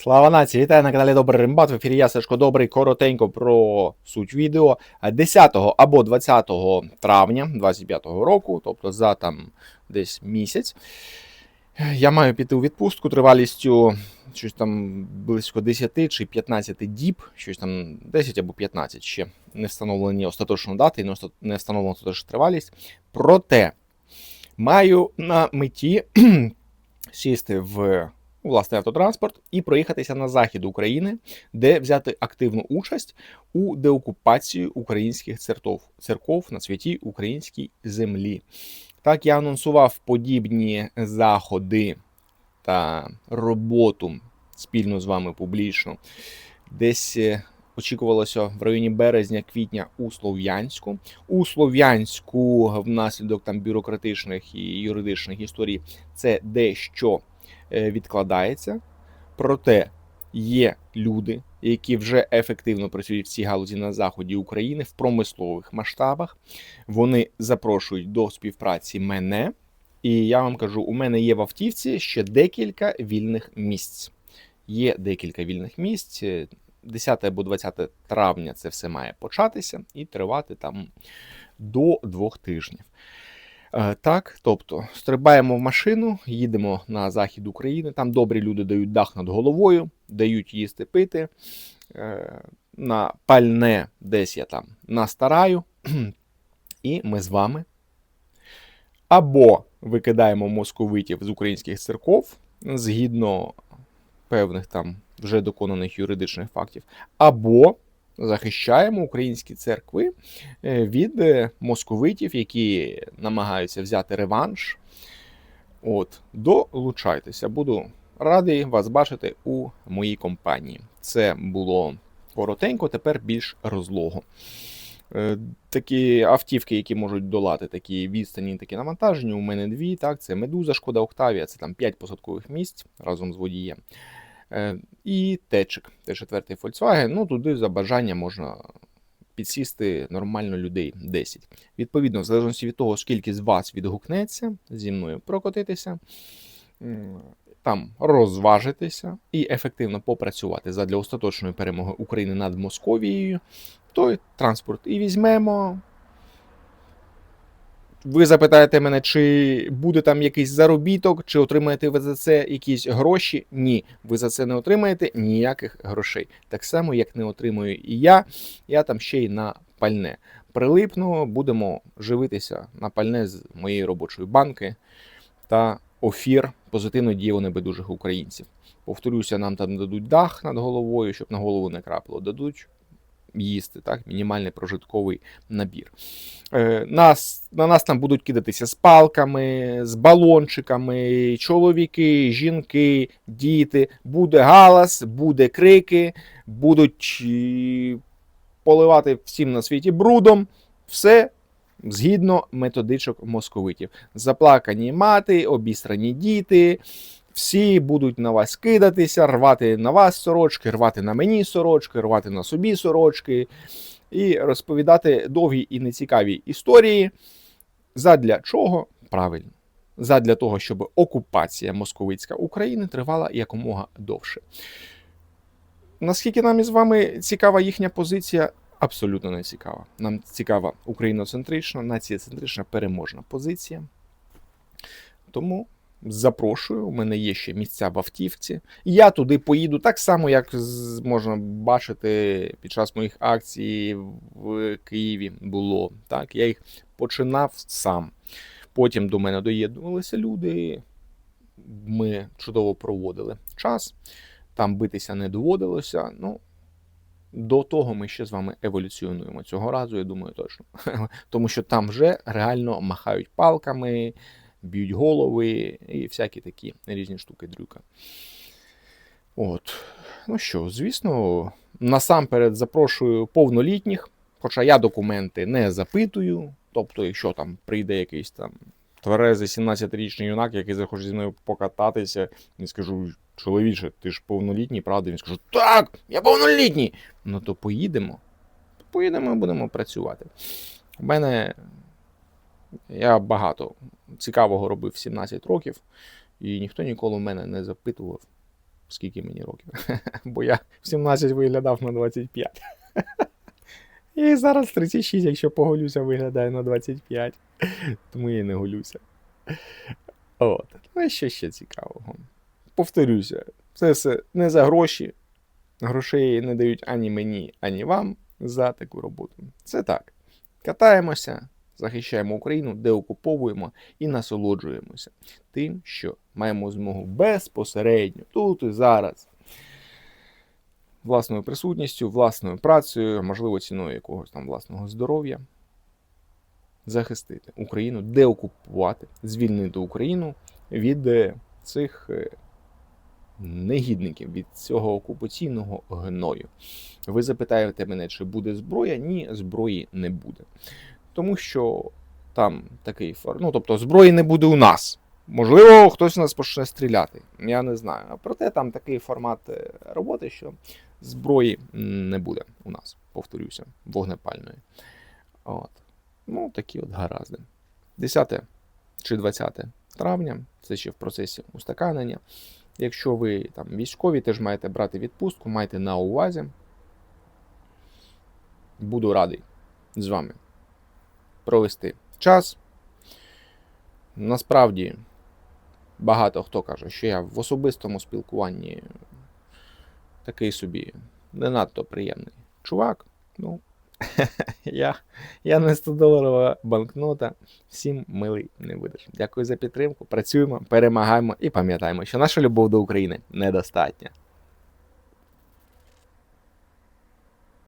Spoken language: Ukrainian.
Слава нації! Вітаю на каналі Добрий Римбат. В ефірі я Сашко Добрий. Коротенько про суть відео. 10 або 20 травня 25 року, тобто за там десь місяць, я маю піти у відпустку тривалістю щось там близько 10 чи 15 діб, щось там 10 або 15 ще не встановлені остаточно дати, і не встановлена остаточна тривалість. Проте маю на меті сісти в власний автотранспорт і проїхатися на захід України, де взяти активну участь у деокупації українських церков, церков на святій українській землі. Так я анонсував подібні заходи та роботу спільно з вами публічно. Десь е, очікувалося в районі березня-квітня у Слов'янську. У Слов'янську внаслідок там бюрократичних і юридичних історій це дещо відкладається. Проте є люди, які вже ефективно працюють в цій галузі на заході України в промислових масштабах. Вони запрошують до співпраці мене. І я вам кажу, у мене є в автівці ще декілька вільних місць. Є декілька вільних місць. 10 або 20 травня це все має початися і тривати там до двох тижнів. Е, так, тобто стрибаємо в машину, їдемо на захід України. Там добрі люди дають дах над головою, дають їсти пити. Е, на пальне десь я там настараю. І ми з вами або викидаємо московитів з українських церков згідно певних там вже доконаних юридичних фактів, або захищаємо українські церкви е, від е, московитів, які намагаються взяти реванш. От, долучайтеся, буду радий вас бачити у моїй компанії. Це було коротенько, тепер більш розлого. Е, такі автівки, які можуть долати такі відстані, такі навантаження. У мене дві. Так, Це Медуза, Шкода Октавія, це там 5 посадкових місць разом з водієм. Е, і течик, Т4 Volkswagen. Ну туди за бажання можна підсісти нормально людей 10. Відповідно, в залежності від того, скільки з вас відгукнеться зі мною прокотитися, там розважитися і ефективно попрацювати задля остаточної перемоги України над Московією, той транспорт і візьмемо. Ви запитаєте мене, чи буде там якийсь заробіток, чи отримаєте ви за це якісь гроші? Ні, ви за це не отримаєте ніяких грошей. Так само, як не отримую і я. Я там ще й на пальне. Прилипну, будемо живитися на пальне з моєї робочої банки та офір позитивної дієво небайдужих українців. Повторюся, нам там дадуть дах над головою, щоб на голову не крапило. Дадуть їсти, так, мінімальний прожитковий набір. Е, нас, На нас там будуть кидатися з палками, з балончиками, чоловіки, жінки, діти. Буде галас, буде крики, будуть поливати всім на світі брудом. Все. Згідно методичок московитів. Заплакані мати, обістрані діти, всі будуть на вас кидатися, рвати на вас сорочки, рвати на мені сорочки, рвати на собі сорочки і розповідати довгі і нецікаві історії. Задля чого? Правильно. Задля того, щоб окупація московицька України тривала якомога довше. Наскільки нам із вами цікава їхня позиція? Абсолютно не цікава. Нам цікава україноцентрична, націєцентрична переможна позиція. Тому. Запрошую, у мене є ще місця в автівці. Я туди поїду так само, як можна бачити під час моїх акцій в Києві було. Так, Я їх починав сам. Потім до мене доєднувалися люди. Ми чудово проводили час, там битися не доводилося. Ну, До того ми ще з вами еволюціонуємо цього разу, я думаю, точно. Тому що там вже реально махають палками б'ють голови і всякі такі різні штуки дрюка. От. Ну що, звісно, насамперед запрошую повнолітніх, хоча я документи не запитую. Тобто, якщо там прийде якийсь там тверезий 17-річний юнак, який захоче зі мною покататися, і скажу, чоловіче, ти ж повнолітній, правда? Він скаже, так, я повнолітній. Ну то поїдемо. Поїдемо і будемо працювати. У мене я багато цікавого робив 17 років, і ніхто ніколи мене не запитував, скільки мені років. Бо я в 17 виглядав на 25. І зараз 36, якщо поголюся, виглядаю на 25. Тому я не голюся. От. Ну що ще цікавого? Повторюся, це все не за гроші. Грошей не дають ані мені, ані вам за таку роботу. Це так. Катаємося, захищаємо Україну, деокуповуємо і насолоджуємося тим, що маємо змогу безпосередньо тут і зараз. Власною присутністю, власною працею, можливо, ціною якогось там власного здоров'я. Захистити Україну, деокупувати, звільнити Україну від е, цих е, негідників, від цього окупаційного гною. Ви запитаєте мене, чи буде зброя? Ні, зброї не буде. Тому що там такий фор. Ну, тобто, зброї не буде у нас. Можливо, хтось у нас почне стріляти. Я не знаю. Проте там такий формат е, роботи, що зброї не буде у нас, повторюся, вогнепальної. От. Ну, такі от гаразди. 10 чи 20 травня, це ще в процесі устаканення. Якщо ви там військові, теж маєте брати відпустку, майте на увазі. Буду радий з вами провести час. Насправді, багато хто каже, що я в особистому спілкуванні такий собі не надто приємний чувак. Ну, я, я не 100-доларова банкнота. Всім милий не будеш. Дякую за підтримку. Працюємо, перемагаємо і пам'ятаємо, що наша любов до України недостатня.